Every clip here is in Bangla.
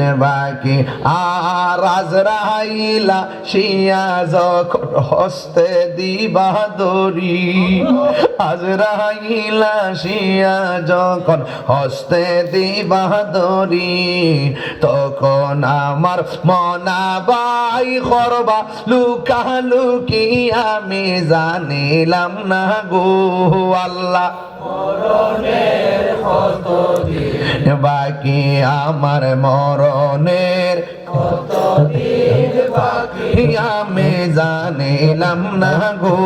দিন বাকি আর আজরাইলা শিয়া যখন হস্তে দিবা দরি আজরাইলা শিয়া যখন হস্তে দিবা দরি তখন আমার মনা বাই করবা লুকা লুকি আমি জানিলাম না গো আল্লাহ। বাকি আমার মরণের আমি জানিলাম না গো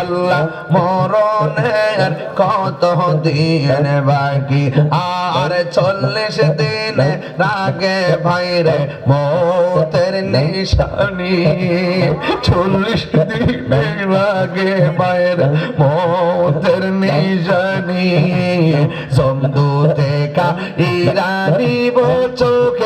আল্লাহ মরণের কত দিন বাকি? আর চল্লিশ দিন রাগে ভাইরে মতের নিশানি। চল্লিশ দিন রাগে ভাইরে মতের নিশানি। সমদূতে কা ইরানি চোখে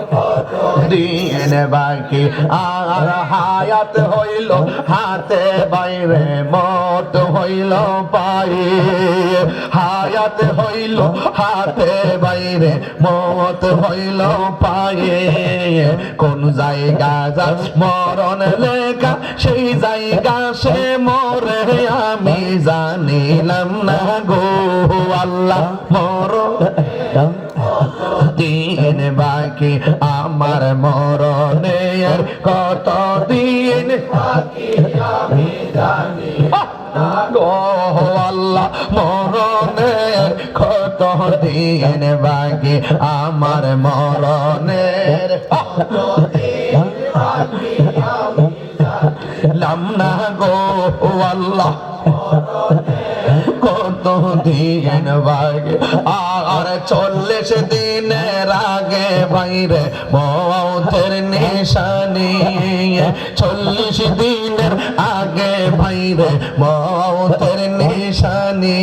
দিন বাকি আর হায়াত হইল, হাতে বাইরে মত হইল পায়ে হায়াত হইল, হাতে বাইরে মত হইল পায়ে কোন জায়গা যা মরণ লেখা, সেই জায়গা সে মরে, আমি জানিলাম না গো আল্লাহ মরণ। দিন বাকি আমার মরণের কত দিন গো আল্লাহ, মরণের কত দিন বাকি আমার মরণের? লাম না গো আল্লাহ কত দিন বাগে আর চল্লিশ দিনের আগে বাইরে মতের নিশানি। চল্লিশ দিনের আগে বাইরে মতের নিশানি।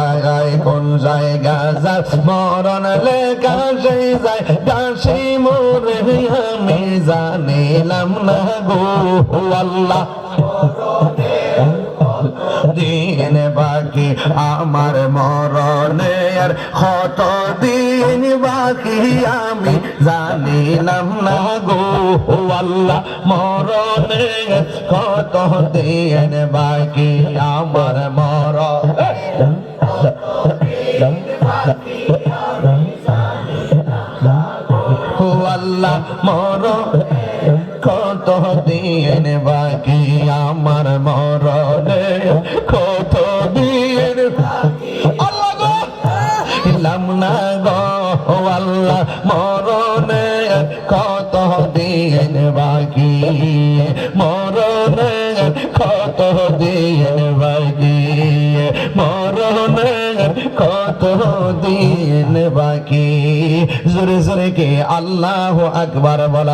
আয় কোন জায়গা যা মরণ লেখা সেই জায়গা সেই মোরে আমি জানিলাম না গো। আল্লাহ। দিন বাকি? আমার মরণের কত দিন বাকি? আমি জানিলাম না গো আল্লাহ, মরণের কত দিন বাকি? আমার মর আল্লাহ মর কত দিন বাকি আমার মরণে কত দিন আল্লাহ গো! না গো আল্লাহ, মরণে কত দিন বাকি? মরণে কত দিন বাকি? মরণে কত দিন বাকি? জোরে জোরে কে আল্লাহ আকবার বলা